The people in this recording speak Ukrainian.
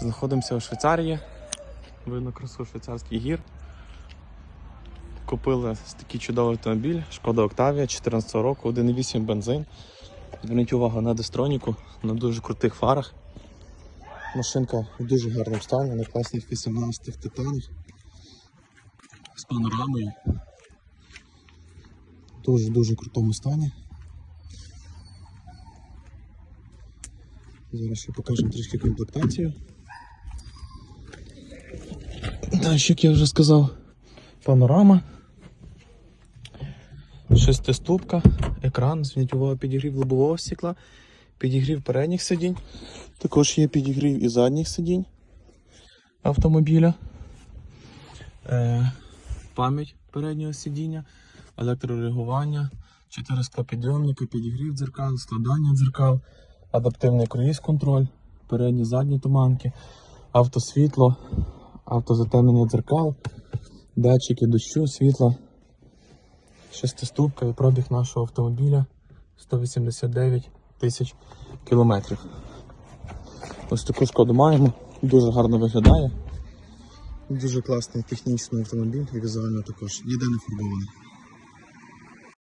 Знаходимося у Швейцарії. Видно красу швейцарських гір. Купили такий чудовий автомобіль, шкода Октавія 14 року, 1,8 бензин. Зверніть увагу на дистроніку, на дуже крутих фарах. Машинка в дуже гарному стані, на класних 18 титанах. З панорамою. Дуже-дуже крутому стані. Зараз ще покажемо трішки комплектацію. Далі, як я вже сказав, панорама. Шестиступка, екран, зверніть увагу, підігрів лобового стекла, підігрів передніх сидінь. Також є підігрів і задніх сидінь автомобіля. Е, пам'ять переднього сидіння, електрорегулювання, 4 склопідйомники, підігрів дзеркал, складання дзеркал, адаптивний круїз-контроль, передні задні туманки, автосвітло, автозатемнення дзеркал, датчики дощу, світла, шестиступка і пробіг нашого автомобіля 189 тисяч кілометрів. Ось таку шкоду маємо, дуже гарно виглядає. Дуже класний технічний автомобіль і візуально також. Ніде не фарбований.